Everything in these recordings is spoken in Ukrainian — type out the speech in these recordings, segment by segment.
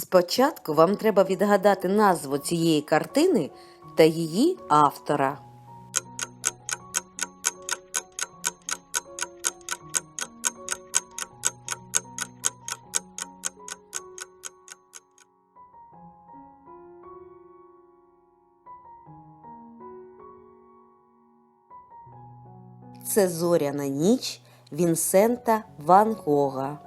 Спочатку вам треба відгадати назву цієї картини та її автора. Це зоряна ніч Вінсента Ван Гога.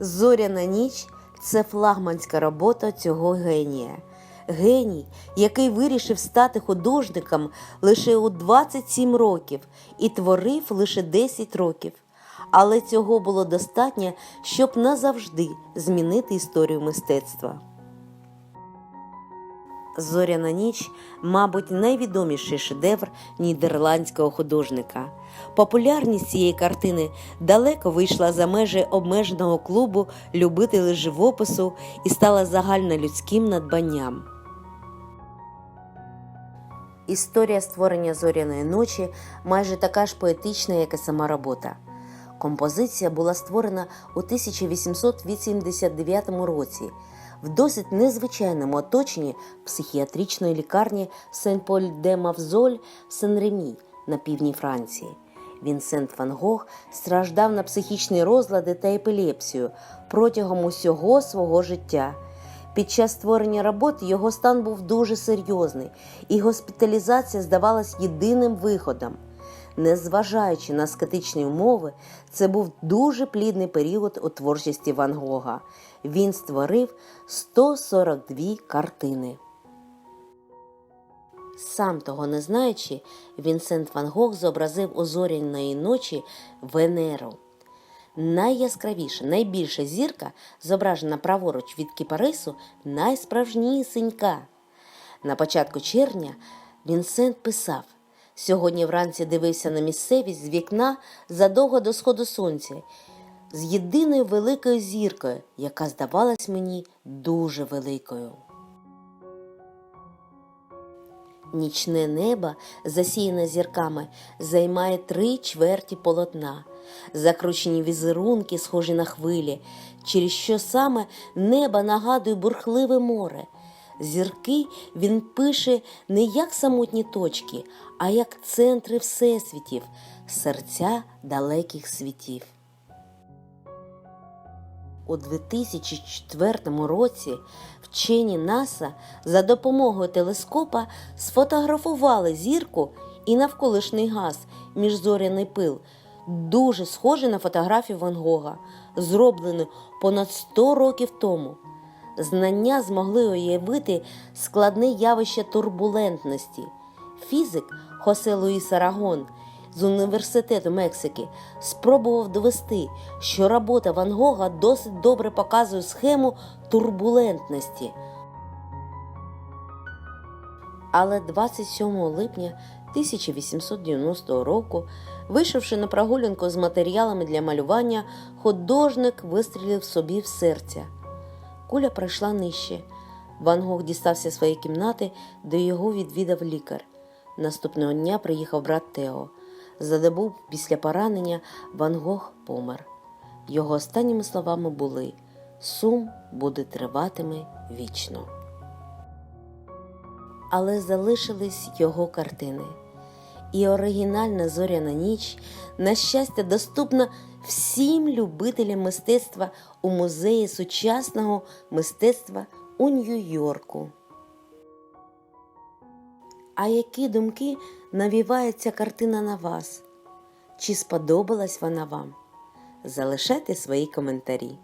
Зоряна ніч це флагманська робота цього генія. Геній, який вирішив стати художником лише у 27 років і творив лише 10 років. Але цього було достатньо, щоб назавжди змінити історію мистецтва. Зоряна ніч, мабуть, найвідоміший шедевр нідерландського художника. Популярність цієї картини далеко вийшла за межі обмеженого клубу любителів живопису і стала загальнолюдським надбанням. Історія створення зоряної ночі майже така ж поетична, як і сама робота. Композиція була створена у 1889 році в досить незвичайному оточенні психіатричної лікарні Сен-Поль-де-Мавзоль в Сен-Ремі на півдні Франції. Вінсент Ван Гог страждав на психічні розлади та епілепсію протягом усього свого життя. Під час створення роботи його стан був дуже серйозний, і госпіталізація здавалась єдиним виходом. Незважаючи на скетичні умови, це був дуже плідний період у творчості Ван Гога. Він створив 142 картини. Сам того не знаючи, Вінсент Ван Гог зобразив у зоряної ночі Венеру. Найяскравіша, найбільша зірка, зображена праворуч від кіпарису, найсправжнісінька. На початку червня Вінсент писав Сьогодні вранці дивився на місцевість з вікна задовго до сходу сонця, з єдиною великою зіркою, яка здавалась мені дуже великою. Нічне небо, засіяне зірками, займає три чверті полотна, закручені візерунки, схожі на хвилі, через що саме небо нагадує бурхливе море. Зірки він пише не як самотні точки, а як центри всесвітів, серця далеких світів. У 2004 році вчені НАСА за допомогою телескопа сфотографували зірку і навколишній газ міжзоряний пил, дуже схожий на фотографію Ван Гога, зроблену понад 100 років тому. Знання змогли уявити складне явище турбулентності. Фізик Хосе Луїс Арагон з університету Мексики спробував довести, що робота Ван Гога досить добре показує схему турбулентності. Але 27 липня 1890 року, вийшовши на прогулянку з матеріалами для малювання, художник вистрілив собі в серця. Куля пройшла нижче. Ван Гог дістався своєї кімнати, де його відвідав лікар. Наступного дня приїхав брат Тео. За добу після поранення Ван Гог помер. Його останніми словами були Сум буде триватиме вічно. Але залишились його картини. І оригінальна зоряна ніч, на щастя, доступна всім любителям мистецтва у музеї сучасного мистецтва у Нью-Йорку. А які думки навіває ця картина на вас? Чи сподобалась вона вам? Залишайте свої коментарі.